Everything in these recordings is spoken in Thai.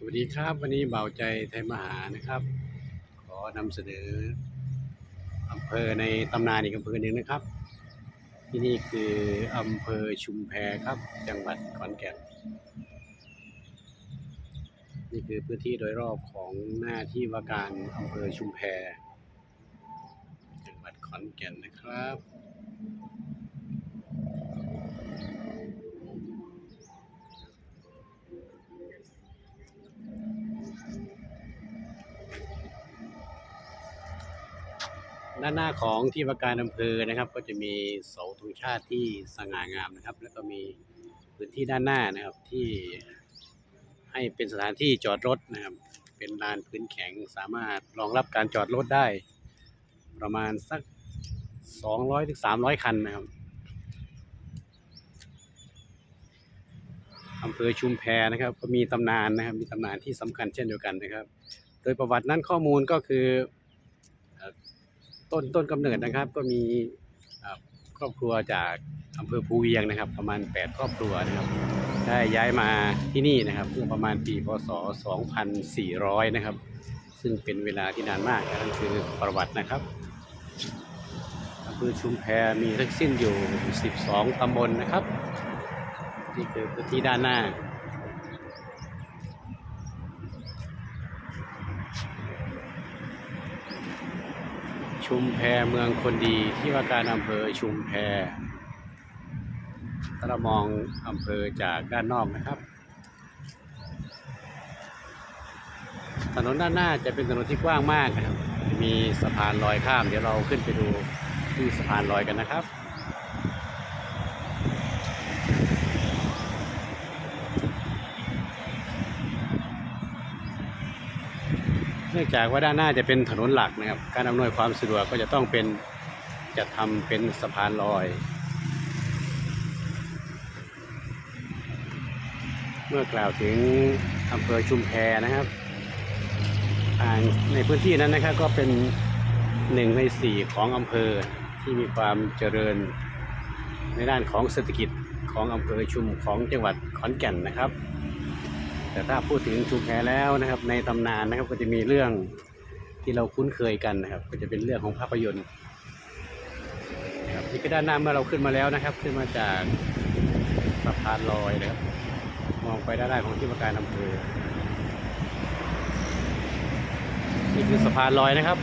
สวัสดีครับ วันนี้เบาใจไทยมหานะครับ ขอนำเสนออำเภอในตำนานอีกอำเภอหนึ่งนะครับ ที่นี่คืออำเภอชุมแพครับ จังหวัดขอนแก่นนี่คือพื้นที่โดยรอบของหน้าที่ว่าการอำเภอชุมแพ จังหวัดขอนแก่นนะครับ ด้านหน้าของที่ว่าการอำเภอนะครับ ก็จะมีเสาธงชาติที่สง่างามนะครับ แล้วก็มีพื้นที่ด้านหน้านะครับที่ให้เป็นสถานที่จอดรถนะครับ เป็นลานพื้นแข็งสามารถรองรับการจอดรถได้ ประมาณสัก 200ถึง300 คันนะครับอำเภอชุมแพนะครับ ก็มีตำนานนะครับ มีตำนานที่สำคัญเช่นเดียวกันนะครับ โดยประวัตินั้นข้อมูลก็คือ ต้นต้นกำเนิดนะครับ ก็มีอ่าครอบครัวจากอำเภอภูเวียงนะครับ ประมาณ 8 ครอบครัวนะครับ ได้ย้ายมาที่นี่นะครับเมื่อประมาณปีพศ 2400 นะครับ ซึ่งเป็นเวลาที่นานมากนั่นคือประวัตินะครับอำเภอชุมแพมีทั้งสิ้นอยู่ 12 ตำบลนะครับ นี่คือพื้นที่ด้านหน้า ชุมแพเมืองคนดีที่ว่าการอำเภอชุมแพถ้าเรามองอำเภอจากด้านนอกนะครับ ถนนด้านหน้าจะเป็นถนนที่กว้างมากนะครับ มีสะพานลอยข้าม เดี๋ยวเราขึ้นไปดูที่สะพานลอยกันนะครับ นื่องจากว่าด้านหน้าจะเป็นถนนหลักนะครับ การอำนวยความสะดวกก็จะต้องเป็นจะทำเป็นสะพานลอย เมื่อกล่าวถึงอำเภอชุมแพนะครับอ่างในพื้นที่นั้นนะครับก็เป็นหนึ่งในสี่ของอำเภอที่มีความเจริญในด้านของเศรษฐกิจของอำเภอชุมของจังหวัดขอนแก่นนะครับ แต่ถ้าพูดถึงชุมแพแล้วนะครับ ในตำนานนะครับก็จะมีเรื่องที่เราคุ้นเคยกันนะครับ ก็จะเป็นเรื่องของภาพยนตร์นะครับนี่คือด้านหน้าเมื่อเราขึ้นมาแล้วนะครับ ขึ้นมาจากสะพานลอยนะครับ มองไปด้านหน้าของที่ว่าการอำเภอนี่คือสะพานลอยนะครับ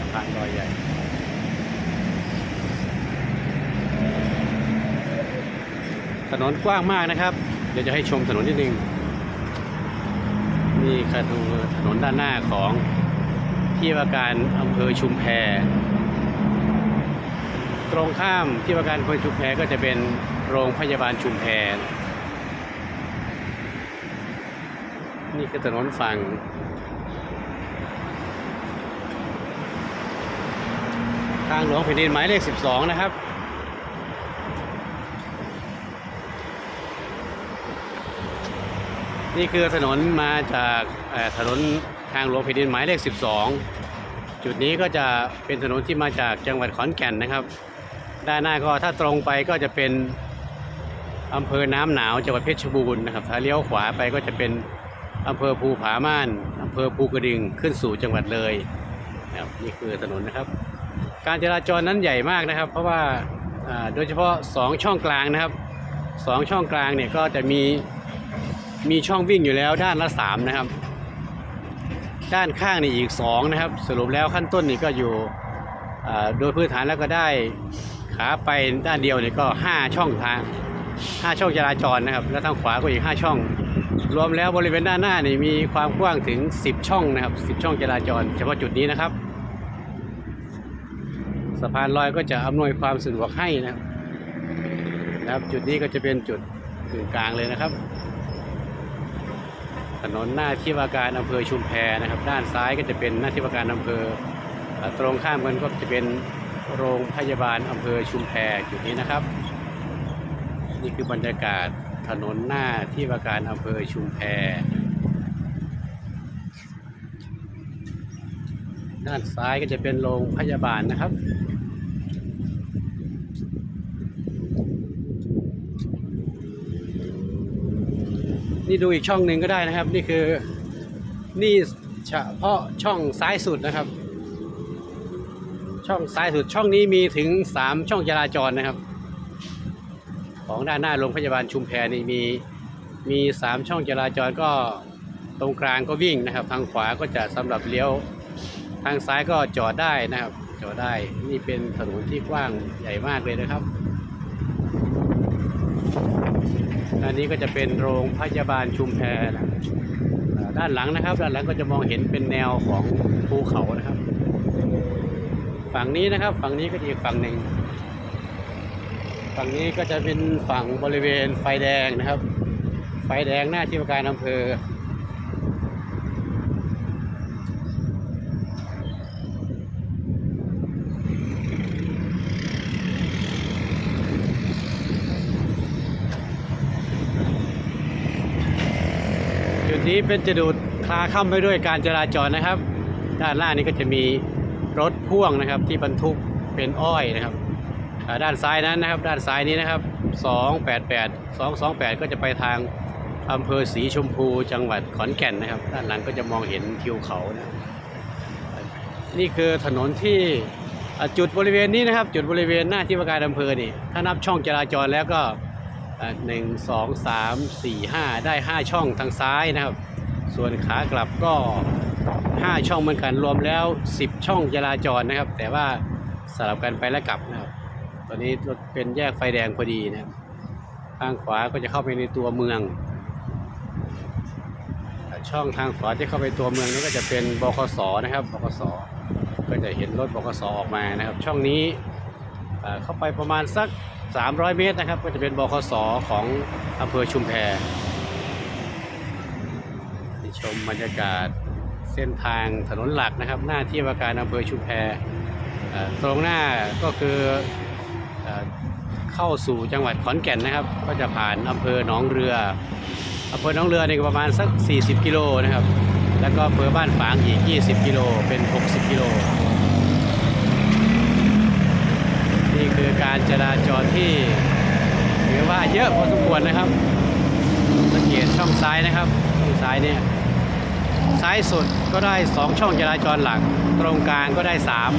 สะพานลอยใหญ่ถนนกว้างมากนะครับ เดี๋ยวจะให้ชมถนนนิดนึง นี่คือถนนด้านหน้าของที่ว่าการอำเภอชุมแพ ตรงข้ามที่ว่าการอำเภอชุมแพก็จะเป็นโรงพยาบาลชุมแพ นี่คือถนนฝั่งทางหลวงแผ่นดินหมายเลข 12 นะครับ นี่คือถนนมาจากถนนทางหลวงแผ่นดินหมายเลข 12 จุดนี้ก็จะเป็นถนนที่มาจากจังหวัดขอนแก่นนะครับ ด้านหน้าก็ถ้าตรงไปก็จะเป็นอำเภอน้ำหนาวจังหวัดเพชรบูรณ์นะครับถ้าเลี้ยวขวาไปก็จะเป็นอำเภอภูผาม่านอำเภอภูกระดึงขึ้นสู่จังหวัดเลยนะครับนี่คือถนนนะครับ การจราจรนั้นใหญ่มากนะครับ เพราะว่าอ่าโดยเฉพาะสองช่องกลางนะครับสองช่องกลางเนี่ยก็จะมี มีช่องวิ่งอยู่แล้วด้านละสามนะครับ ด้านข้างนี่อีกสองนะครับ สรุปแล้วขั้นต้นนี่ก็อยู่โดยพื้นฐานแล้วก็ได้ขาไปด้านเดียวเนี่ยก็ห้าช่องทางห้าช่องจราจรนะครับ แล้วทางขวาก็อีกห้าช่อง รวมแล้วบริเวณด้านหน้านี่มีความกว้างถึง 10 ช่องนะครับ 10 ช่องจราจร เฉพาะจุดนี้นะครับ สะพานลอยก็จะอำนวยความสะดวกให้นะครับนะครับ จุดนี้ก็จะเป็นจุดกึ่งกลางเลยนะครับ ถนนหน้าที่ว่าการอำเภอชุมแพนะครับ ด้านซ้ายก็จะเป็นหน้าที่ว่าการอำเภอ ตรงข้ามกันก็จะเป็นโรงพยาบาลอำเภอชุมแพจุดนี้นะครับ นี่คือบรรยากาศถนนหน้าที่ว่าการอำเภอชุมแพด้านซ้ายก็จะเป็นโรงพยาบาลนะครับ นี่ดูอีกช่องหนึ่งก็ได้นะครับ นี่คือนี่เฉพาะช่องซ้ายสุดนะครับ ช่องซ้ายสุดช่องนี้มีถึงสามช่องจราจรนะครับ ของด้านหน้าโรงพยาบาลชุมแพนี่มีมีสามช่องจราจรก็ตรงกลางก็วิ่งนะครับ ทางขวาก็จะสำหรับเลี้ยว ทางซ้ายก็จอดได้นะครับ จอดได้นี่เป็นถนนที่กว้างใหญ่มากเลยนะครับ อันนี้ก็จะเป็นโรงพยาบาลชุมแพนะด้านหลังนะครับ ด้านหลังก็จะมองเห็นเป็นแนวของภูเขานะครับ ฝั่งนี้นะครับ ฝั่งนี้ก็จะอีกฝั่งหนึ่ง ฝั่งนี้ก็จะเป็นฝั่งบริเวณไฟแดงนะครับ ไฟแดงหน้าที่ว่าการอำเภอ จุดนี้เป็นจะดูดคลาค่ำไปด้วยการจราจรนะครับ ด้านล่างนี้ก็จะมีรถพ่วงนะครับที่บรรทุกเป็นอ้อยนะครับด้านซ้ายนั้นนะครับ ด้านซ้ายนี้นะครับ 288 228 ก็จะไปทางอำเภอศรีชมพูจังหวัดขอนแก่นนะครับ ด้านหลังก็จะมองเห็นทิวเขานะนี่คือถนนที่จุดบริเวณนี้นะครับ จุดบริเวณหน้าที่ว่าการอำเภอนี่ถ้านับช่องจราจรแล้วก็ หนึ่งสองสามสี่ห้าได้ห้าช่องทางซ้ายนะครับ ส่วนขากลับก็ห้าช่องเหมือนกันรวมแล้วสิบช่องจราจรนะครับ แต่ว่าสลับกันไปและกลับนะครับ ตอนนี้รถเป็นแยกไฟแดงพอดีนะครับทางขวาก็จะเข้าไปในตัวเมือง ช่องทางขวาที่เข้าไปตัวเมืองนี้ก็จะเป็นบคสนะครับบคสก็จะเห็นรถบคสออกมานะครับ ช่องนี้เข้าไปประมาณสัก 300 เมตรนะครับ ก็จะเป็นบคสของอำเภอชุมแพชมบรรยากาศเส้นทางถนนหลักนะครับ หน้าที่ว่าการอำเภอชุมแพตรงหน้าก็คืออเข้าสู่จังหวัดขอนแก่นนะครับ ก็จะผ่านอำเภอหนองเรืออำเภอหนองเรือนี่ประมาณสัก 40 กิโลนะครับ แล้วก็อำเภอบ้านฝางอีก 20 กิโลเป็น 60 กิโล นี่คือ การจราจรที่ถือว่าเยอะพอสมควรนะครับ สังเกตช่องซ้ายนะครับช่องซ้ายเนี่ยซ้ายสุดก็ได้ 2 ช่องจราจรหลัก ตรงกลางก็ได้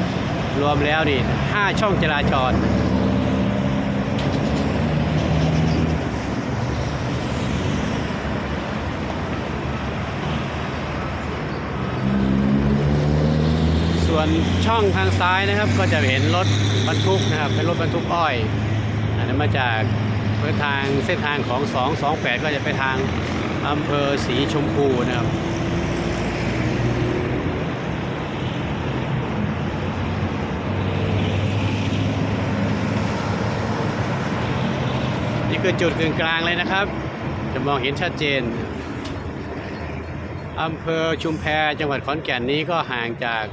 3 รวมแล้วนี่5ช่องจราจร วนช่องทางซ้ายนะครับ ก็จะเห็นรถบรรทุกนะครับ เป็นรถบรรทุกอ้อยอันนั้มาจากเส้นทางเส้นทางของ 228 ก็จะไปทางอำเภอศรีชมพูนะครับนี่คือจุดกึ่งกลางเลยนะครับ จะมองเห็นชัดเจนอำเภอชุมแพจังหวัดขอนแก่นนี้ก็ห่างจาก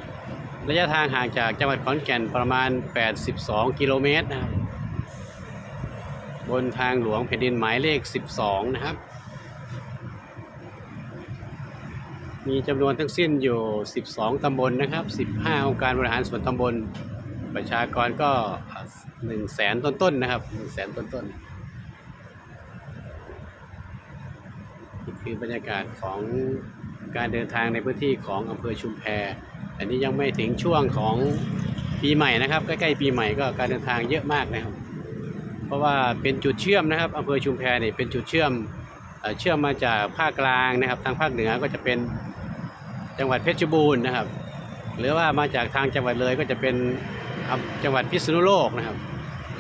ระยะทางห่างจากจังหวัดขอนแก่นประมาณ 82 กิโลเมตรนะครับ บนทางหลวงแผ่นดินหมายเลข 12 นะครับ มีจำนวนทั้งสิ้นอยู่ 12 ตำบลนะครับ 15 องค์การบริหารส่วนตำบล ประชากรก็ 1 แสนต้นๆนะครับ 1 แสนต้นๆนี่คือบรรยากาศของการเดินทางในพื้นที่ของอำเภอชุมแพ อันนี้ยังไม่ถึงช่วงของปีใหม่นะครับ ใกล้ๆปีใหม่ก็การเดินทางเยอะมากนะครับ เพราะว่าเป็นจุดเชื่อมนะครับอำเภอชุมแพเนี่ยเป็นจุดเชื่อมเชื่อมมาจากภาคกลางนะครับ ทางภาคเหนือก็จะเป็นจังหวัดเพชรบูรณ์นะครับ หรือว่ามาจากทางจังหวัดเลยก็จะเป็นจังหวัดพิษณุโลกนะครับ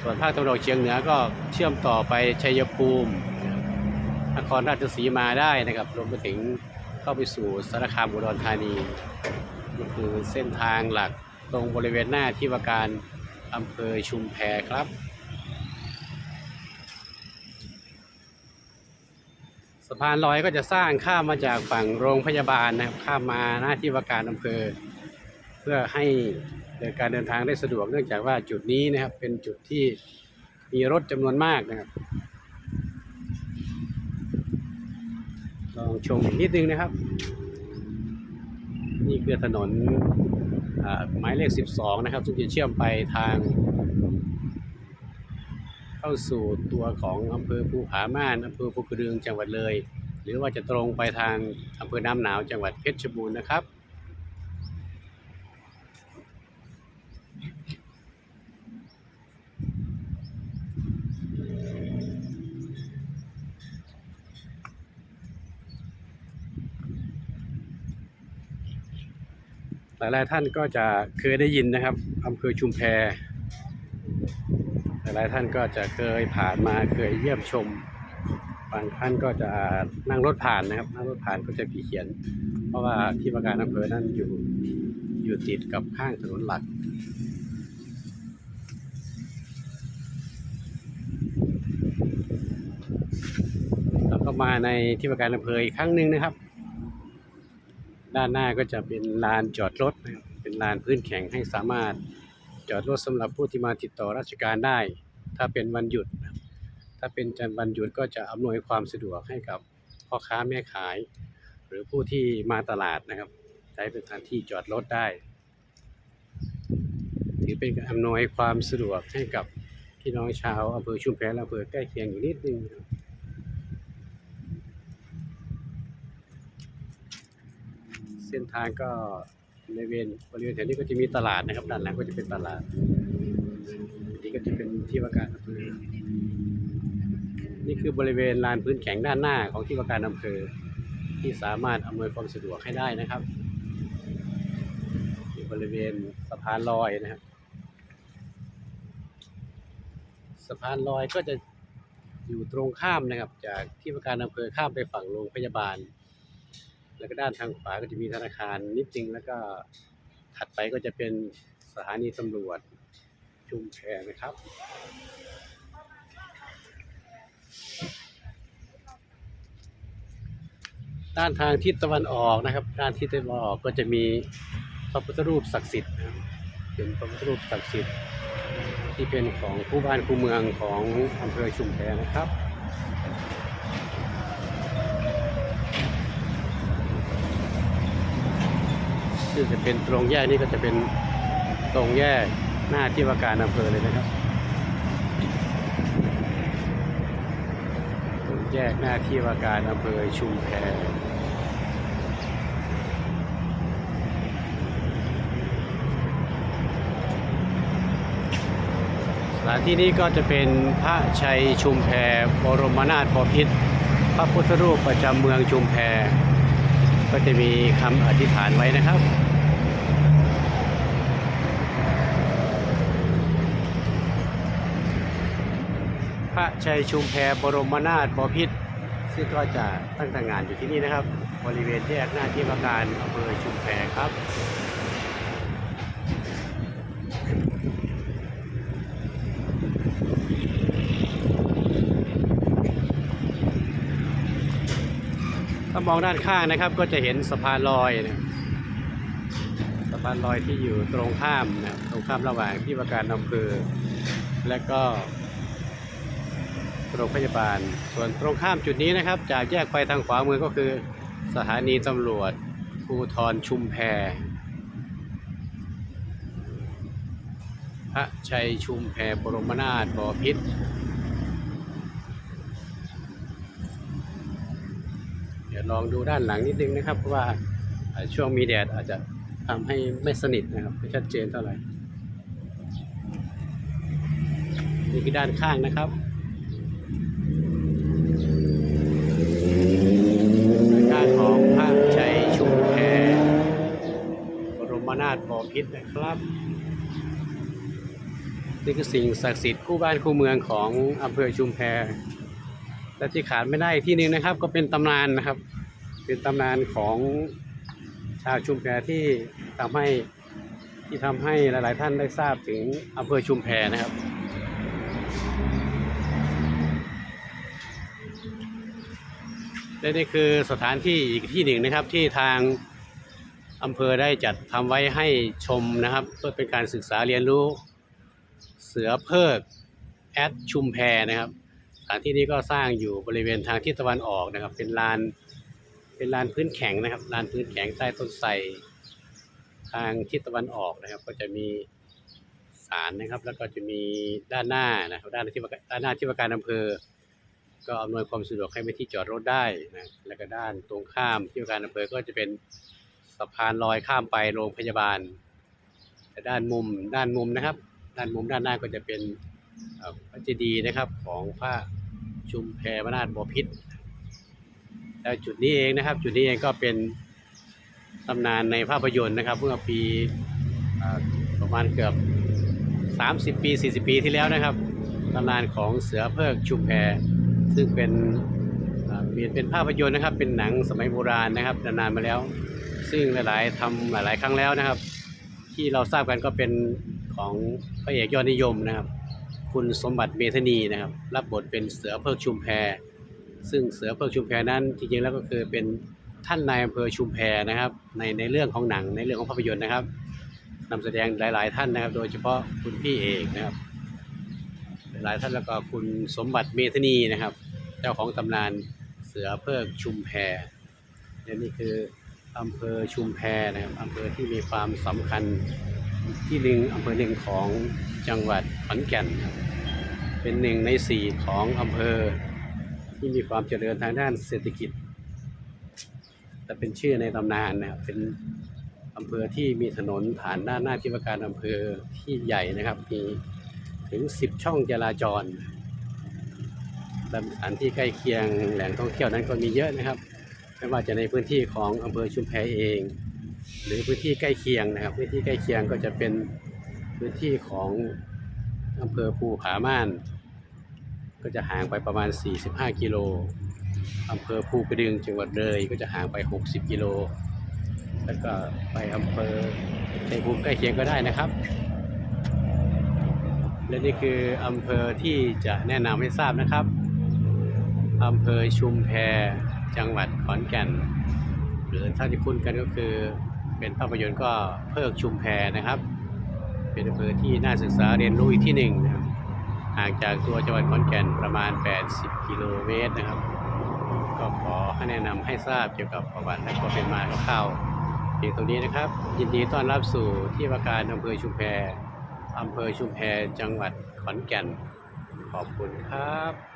ส่วนภาคตะวันออกเฉียงเหนือก็เชื่อมต่อไปชัยภูมินครราชสีมาได้นะครับรวมไปถึงเข้าไปสู่สารคามอุดรธานี นี่คือเส้นทางหลักตรงบริเวณหน้าที่ว่าการอำเภอชุมแพครับสะพานลอยก็จะสร้างข้ามมาจากฝั่งโรงพยาบาลนะครับข้ามมาหน้าที่ว่าการอำเภอ เพื่อให้เดินการเดินทางได้สะดวกเนื่องจากว่าจุดนี้นะครับเป็นจุดที่มีรถจำนวนมากนะครับลองชมนิดนึงนะครับ นี่คือถนนหมายเลข 12 นะครับ ซึ่งจะเชื่อมไปทาง เข้าสู่ตัวของอำเภอภูผาม่านอำเภอภูกระดึงจังหวัดเลย หรือว่าจะตรงไปทางอำเภอน้ำหนาวจังหวัดเพชรบูรณ์นะครับ ลายๆท่านก็จะเคยได้ยินนะครับอำเภอชุมแพหลายๆท่านก็จะเคยผ่านมาเคยเยี่ยมชม บางท่านก็จะนั่งรถผ่านนะครับ นั่งรถผ่านก็จะมีเขียน เพราะว่าที่ว่าการอำเภอนั้นอยู่อยู่ติดกับข้างถนนหลัก แล้วก็มาในที่ว่าการอำเภออีกครั้งหนึ่งนะครับ ด้านหน้าก็จะเป็นลานจอดรถนะครับเป็นลานพื้นแข็งให้สามารถจอดรถสำหรับผู้ที่มาติดต่อราชการได้ ถ้าเป็นวันหยุด ถ้าเป็นจันทร์วันหยุดก็จะอำนวยความสะดวกให้กับพ่อค้าแม่ขาย หรือผู้ที่มาตลาดนะครับ ใช้เป็นสถานที่จอดรถได้ถือเป็นการอำนวยความสะดวกให้กับพี่น้องชาวอำเภอชุมแพและอำเภอใกล้เคียงอยู่นิดนึงนะครับ เส้นทางก็ในเวณบริเวณแถวนี้ก็จะมีตลาดนะครับ ด้านหลังก็จะเป็นตลาดนนี้ก็จะเป็นที่ว่าการอำเภอนี่คือบริเวณลานพื้นแข็งด้านหน้าของที่ว่าการอำเภอที่สามารถอำนวยความสะดวกให้ได้นะครับที่บริเวณสะพานลอยนะครับ สะพานลอยก็จะอยู่ตรงข้ามนะครับ จากที่ว่าการอำเภอข้ามไปฝั่งโรงพยาบาล แล้วก็ด้านทางขวาก็จะมีธนาคารนิดนึงแล้วก็ถัดไปก็จะเป็นสถานีตำรวจชุมแพนะครับ ด้านทางทิศตะวันออกนะครับ ด้านทิศตะวันออกก็จะมีพระพุทธรูปศักดิ์สิทธิ์นะครับเป็นพระพุทธรูปศักดิ์สิทธิ์ที่เป็นของผู้บ้านผู้เมืองของอำเภอชุมแพนะครับ ซึ่งจะเป็นตรงแยกนี้ก็จะเป็นตรงแยกหน้าที่ว่าการอำเภอเลยนะครับ ตรงแยกหน้าที่ว่าการอำเภอชุมแพสถานที่นี้ก็จะเป็นพระชัยชุมแพบรมนาถบพิตรพระพุทธรูปประจำเมืองชุมแพ ก็จะมีคำอธิษฐานไว้นะครับ ระชัยชุมแพบรมนาถบพิตรซึ่งก็จะตั้งแต่งานอยู่ที่นี่นะครับ บริเวณแยกหน้าที่ว่าการอำเภอชุมแพครับถ้ามองด้านข้างนะครับก็จะเห็นสะพานลอยนะสะพานลอยที่อยู่ตรงข้ามนะตรงข้ามระหว่างที่ว่าการอำเภอและก็ โรงพยาบาล ส่วนตรงข้ามจุดนี้นะครับ จากแยกไปทางขวามือก็คือ สถานีตำรวจภูธรชุมแพพระชัยชุมแพบรมนาถบพิตรเดี๋ยวลองดูด้านหลังนิดนึงนะครับ เพราะว่าอ่าช่วงมีแดดอาจจะทำให้ไม่สนิทนะครับไม่ชัดเจนเท่าไหร่นี่คือด้านข้างนะครับด้านข้างของพระชัยชุมแพบรมนาถบ พิตรนะครับนี่คือสิ่งศักดิ์สิทธิ์คู่บ้านคู่เมืองของอำเภอชุมแพและที่ขาดไม่ได้ที่หนึ่งนะครับ ก็เป็นตำนานนะครับ เป็นตำนานของชาวชุมแพที่ทำให้ที่ทำให้หลาย ๆ ท่านได้ทราบถึงอำเภอชุมแพนะครับและนี่คือสถานที่อีกที่หนึ่งนะครับที่ทาง อำเภอได้จัดทำไว้ให้ชมนะครับ เพื่อเป็นการศึกษาเรียนรู้เสือเพิกแอดชุมแพนะครับสถานที่นี้ก็สร้างอยู่บริเวณทางทิศตะวันออกนะครับ เป็นลานเป็นลานพื้นแข็งนะครับลานพื้นแข็งใต้ต้นไทรทางทิศตะวันออกนะครับ ก็จะมีศาลนะครับ แล้วก็จะมีด้านหน้านะครับ ด้านที่ด้านหน้าที่ว่าการอำเภอ ก็อำนวยความสะดวกให้ไปที่จอดรถได้นะแล้วก็ด้านตรงข้ามที่ว่าการอำเภอก็จะเป็น พานลอยข้ามไปโรงพยาบาล แต่ด้านมุมด้านมุมนะครับ ด้านมุมด้านหน้าก็จะเป็นพระเจดีย์นะครับของพระชุมแพวนาถบพิตรแล้วจุดนี้เองนะครับ จุดนี้เองก็เป็นตำนานในภาพยนตร์นะครับ เมื่อปีประมาณเกือบ 30 ปี 40 ปีที่แล้วนะครับตำนานของเสือเพิกชุมแพซึ่งเป็นเอ่อเปลี่ยนเป็นภาพยนตร์นะครับ เป็นหนังสมัยโบราณนะครับนานๆมาแล้ว ซึ่งหลายๆทำหลาย ๆ ครั้งแล้วนะครับ ที่เราทราบกันก็เป็นของพระเอกยอดนิยมนะครับ คุณสมบัติเมธนีนะครับ รับบทเป็นเสือเพิกชุมแพ ซึ่งเสือเพิกชุมแพนั้นจริงๆแล้วก็คือเป็นท่านนายอำเภอชุมแพนะครับ ในในเรื่องของหนังในเรื่องของภาพยนตร์นะครับนำแสดงหลาย ๆ ท่านนะครับ โดยเฉพาะคุณพี่เอกนะครับ หลายท่านแล้วก็คุณสมบัติเมธนีนะครับ เจ้าของตำนานเสือเพิกชุมแพและนี่คือ อำเภอชุมแพนะครับอำเภอที่มีความสำคัญที่หนึ่งอำเภอหนึ่งของจังหวัดขอนแก่น เป็นหนึ่งในสี่ของอำเภอที่มีความเจริญทางด้านเศรษฐกิจ แต่เป็นชื่อในตำนานนะครับเป็นอำเภอที่มีถนนผ่านด้านหน้าที่ว่าการอำเภอที่ใหญ่นะครับ มีถึง 10 ช่องจราจรและสถานที่ใกล้เคียงแหล่งท่องเที่ยวนั้นก็มีเยอะนะครับ ไม่ว่าจะในพื้นที่ของอำเภอชุมแพเอง หรือพื้นที่ใกล้เคียงนะครับ พื้นที่ใกล้เคียงก็จะเป็นพื้นที่ของอำเภอภูผาม่าน ก็จะห่างไปประมาณ 45 กิโลอำเภอภูกระดึงจังหวัดเลยก็จะห่างไป 60 กิโล แล้วก็ไปอำเภอชัยภูมิใกล้เคียงก็ได้นะครับ และนี่คืออำเภอที่จะแนะนำให้ทราบนะครับอำเภอชุมแพ จังหวัดขอนแก่น หรือถ้าที่คุ้นกันก็คือเป็นภาพยนตร์ก็เพิกชุมแพนะครับ เป็นอำเภอที่น่าศึกษาเรียนรู้อีกที่หนึ่งนะครับห่างจากตัวจังหวัดขอนแก่นประมาณ 80 กิโลเมตรนะครับ ก็ขอให้แนะนำให้ทราบเกี่ยวกับประวัติและความเป็นมาคร่าวๆเพียงตรงนี้นะครับ ยินดีต้อนรับสู่ที่ว่าการอำเภอชุมแพอำเภอชุมแพจังหวัดขอนแก่น ขอบคุณครับ